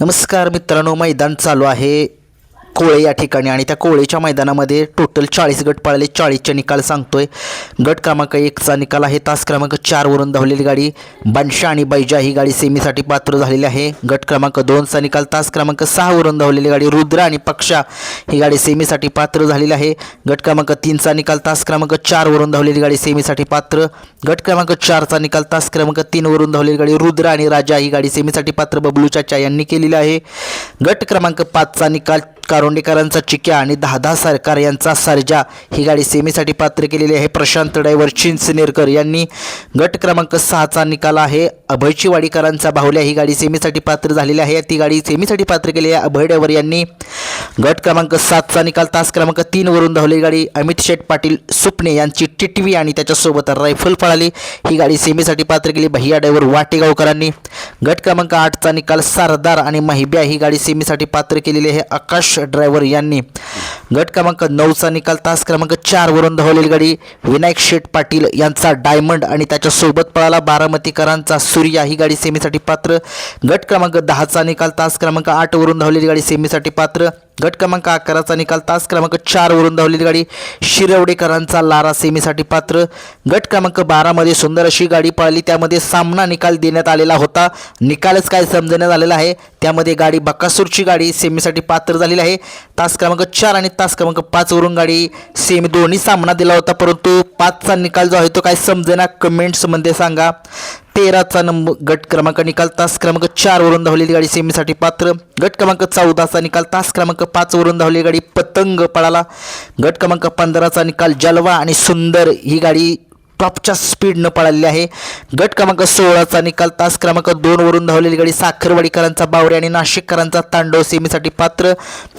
नमस्कार मित्रांनो मैदान चालू आहे. कोळे या ठिकाणी आणि त्या कोळेच्या मैदानामध्ये टोटल चाळीस गट पळाले. चाळीसचे निकाल सांगतोय. गट क्रमांक एकचा निकाल आहे. तास क्रमांक चारवरून धावलेली गाडी बनशा आणि बैजा ही गाडी सेमीसाठी पात्र झालेली आहे. गट क्रमांक दोनचा निकाल तास क्रमांक सहावरून धावलेली गाडी रुद्र आणि पक्षा ही गाडी सेमीसाठी पात्र झालेली आहे. गट क्रमांक तीनचा निकाल तास क्रमांक चारवरून धावलेली गाडी सेमीसाठी पात्र. गट क्रमांक चारचा निकाल तास क्रमांक तीनवरून धावलेली गाडी रुद्र आणि राजा ही गाडी सेमीसाठी पात्र. बबलू चाचा यांनी केलेली आहे. गट क्रमांक पाचचा निकाल कारोंडेकरांचा चिक्या आणि दादा सरकार यांचा सर्जा. ही गाडी सेमीसाठी पात्र केलेली आहे. प्रशांत ड्रायव्हर चिंचनेरकर यांनी गट क्रमांक सहाचा निकाल आहे. अभयची वाडीकरांचा बाहुल्या ही गाडी सेमीसाठी पात्र झालेली आहे. ती गाडी सेमीसाठी पात्र केली आहे. अभय ड्रायव्हर यांनी गट क्रमांक सातचा निकाल तास क्रमांक तीनवरून धावलेली गाडी अमित शेठ पाटील सुपणे यांची टिटवी आणि त्याच्यासोबत रायफल पळाली. ही गाडी सेमीसाठी पात्र केली. भैया ड्रायव्हर वाटेगावकरांनी. गट क्रमांक आठचा निकाल सरदार आणि महिब्या. ही गाडी सेमीसाठी पात्र केलेली आहे आकाश ड्रायव्हर यांनी. गट क्रमांक नऊचा निकाल. तास क्रमांक चारवरून धावलेली गाडी विनायक शेठ पाटील यांचा डायमंड आणि त्याच्यासोबत पळाला बारामतीकरांचा सूर्या. ही गाडी सेमीसाठी पात्र. गट क्रमांक दहाचा निकाल. तास क्रमांक आठवरून धावलेली गाडी सेमीसाठी पात्र. गट क्रमांक अकराचा निकाल तास क्रमांक चारवरून धावलेली गाडी शिरवडेकरांचा लारा सेमीसाठी पात्र. गट क्रमांक बारामध्ये सुंदर अशी गाडी पळाली त्यामध्ये सामना निकाल देण्यात आलेला होता. निकालच काय समजण्यात आलेला आहे त्यामध्ये गाडी बकासूरची गाडी सेमीसाठी पात्र झालेली आहे. तास क्रमांक चार आणि तास क्रमांक पाचवरून गाडी सेमी दोन्ही सामना दिला होता परंतु पाचचा निकाल जो आहे तो काय समजेना? कमेंट्समध्ये सांगा. तेराचा नंबर गट क्रमांक निकाल तास क्रमांक चारवरून धावलेली गाडी सेमीसाठी पात्र. गट क्रमांक चौदाचा निकाल तास क्रमांक पाचवरून धावलेली गाडी पतंग पळाला. गट क्रमांक पंधराचा निकाल जलवा आणि सुंदर ही गाडी टॉपच्या स्पीडनं पळाली आहे. गट क्रमांक सोळाचा निकाल तास क्रमांक दोनवरून धावलेली गाडी साखरवाडीकरांचा बावरे आणि नाशिककरांचा तांडव सेमीसाठी पात्र.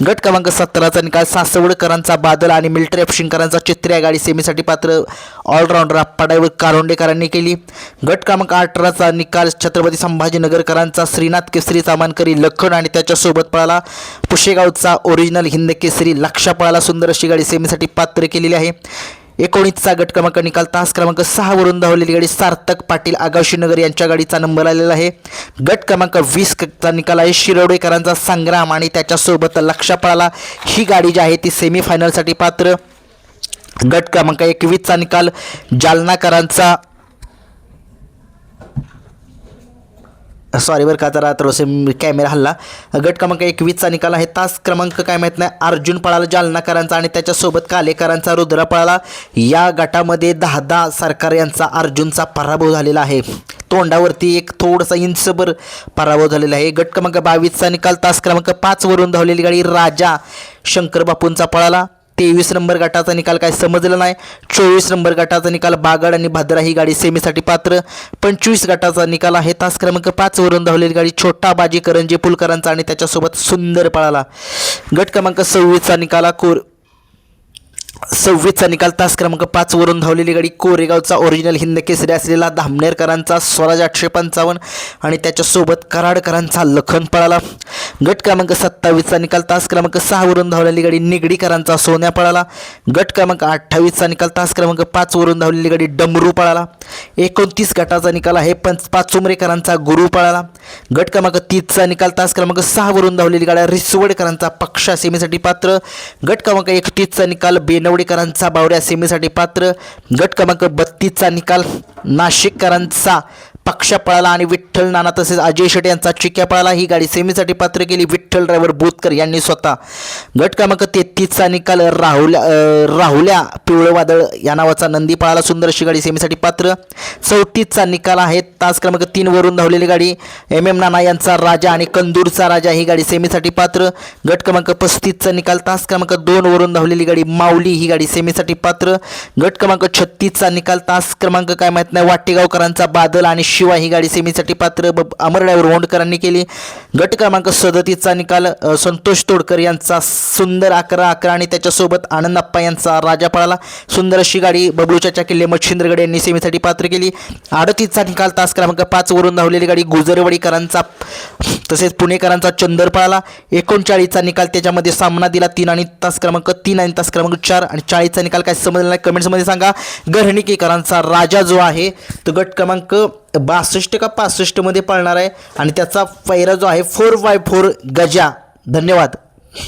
गट क्रमांक सतराचा निकाल सासवडकरांचा बादल आणि मिलिटरी अफशिंकरांचा चित्र या गाडी सेमीसाठी पात्र. ऑलराऊंडर आप्पाडाईवर कारोंडेकरांनी केली. गट क्रमांक अठराचा निकाल छत्रपती संभाजीनगरकरांचा श्रीनाथ केसरी सामानकरी लखन आणि त्याच्यासोबत पळाला. पुशेगावचा ओरिजिनल हिंद केसरी लक्षा पळाला सुंदर अशी गाडी सेमीसाठी पात्र केलेली आहे. एकोणीसचा गट क्रमांक निकाल तास क्रमांक सहावरून धावलेली गाडी सार्थक पाटील आगाशीनगर यांच्या गाडीचा नंबर आलेला आहे. गट क्रमांक वीसचा निकाल आहे. शिरोडेकरांचा संग्राम आणि त्याच्यासोबत लक्षा पळाला ही गाडी जी आहे ती सेमीफायनलसाठी पात्र. गट क्रमांक एकवीसचा निकाल जालनाकरांचा सॉरी बरं का जरा थोडंसे कॅमेरा हल्ला. गट क्रमांक एकवीसचा निकाल आहे. तास क्रमांक काय माहीत नाही. अर्जुन पळाला जालनाकरांचा आणि त्याच्यासोबत कालेकरांचा रुद्र पळाला. या गटामध्ये दहा दहा सरकार यांचा अर्जुनचा पराभव झालेला आहे. तोंडावरती एक थोडासा इंचभर पराभव झालेला आहे. गट क्रमांक बावीसचा निकाल तास क्रमांक पाचवरून धावलेली गाडी राजा शंकर बापूंचा पळाला. तेवीस नंबर गटाचा निकाल काय समजला नाही. चोवीस नंबर गटाचा निकाल बागड आणि भद्रा ही गाडी सेमीसाठी पात्र. पंचवीस गटाचा निकाल आहे. तास क्रमांक पाचवरून धावलेली गाडी छोटा बाजी करंजे पुलकरांचा आणि त्याच्यासोबत सुंदर पळाला. गट क्रमांक सव्वीसचा निकाला कोर सव्वीसचा निकाल तास क्रमांक पाचवरून धावलेली गाडी कोरेगावचा ओरिजिनल हिंद केसरी असलेला धामनेरकरांचा स्वराज आठशे पंचावन्न आणि त्याच्यासोबत कराडकरांचा लखन पळाला. गट क्रमांक सत्तावीसचा निकाल तास क्रमांक सहावरून धावलेली गाडी निगडीकरांचा सोन्या पळाला. गट क्रमांक अठ्ठावीसचा निकाल तास क्रमांक पाचवरून धावलेली गाडी डमरू पळाला. एकोणतीस गटाचा निकाल आहे. पंच पाचुमरेकरांचा गुरु पळाला. गट क्रमांक तीसचा निकाल तास क्रमांक सहावरून धावलेली गाड्या रिसवडकरांचा पक्षा सेमीसाठी पात्र. गट क्रमांक एकतीसचा निकाल बेनवडेकरांचा बावऱ्या सेमीसाठी पात्र. गट क्रमांक बत्तीसचा निकाल नाशिककरांचा. पक्षा पळाला आणि विठ्ठल नाना तसेच अजय शेट यांचा चिक्या पळाला. ही गाडी सेमीसाठी पात्र केली. विठ्ठल ड्रायव्हर बोतकर यांनी स्वतः. गट क्रमांक तेहतीसचा निकाल राहुल्या राहुल्या पिवळं वादळ या नावाचा नंदी पळाला. सुंदर अशी गाडी सेमीसाठी पात्र. चौतीसचा निकाल आहे. तास क्रमांक तीनवरून धावलेली गाडी. एम एम नाना यांचा राजा आणि कंदूरचा राजा ही गाडी सेमीसाठी पात्र. गट क्रमांक पस्तीसचा निकाल तास क्रमांक दोनवरून धावलेली गाडी माऊली ही गाडी सेमीसाठी पात्र. गट क्रमांक छत्तीसचा निकाल तास क्रमांक काय माहीत नाही. वाटेगावकरांचा बादल आणि शिवाय ही गाडी सेमीसाठी पात्र ब अमर ड्रायव्हर वोंडकरांनी केली. गट क्रमांक सदतीचा निकाल संतोष तोडकर यांचा सुंदर अकरा अकरा आणि त्याच्यासोबत आनंदप्पा यांचा राजा पळाला. सुंदर अशी गाडी बबलूच्या किल्ले मच्छिंद्रगड यांनी सेमीसाठी पात्र केली. अडतीसचा निकाल तास क्रमांक पाचवरून धावलेली गाडी गुजरवडीकरांचा तसेच पुणेकरांचा चंदर पळाला. एकोणचाळीसचा निकाल त्याच्यामध्ये सामना दिला तीन आणि तास क्रमांक तीन आणि तास क्रमांक चार आणि चाळीसचा निकाल काय समजला नाही? कमेंट्समध्ये सांगा. गरणिकेकरांचा राजा जो आहे तो गट क्रमांक बासष्ट का पासष्टमध्ये पळणार आहे. आणि त्याचा पैरा जो आहे फोर बाय फोर गजा. धन्यवाद.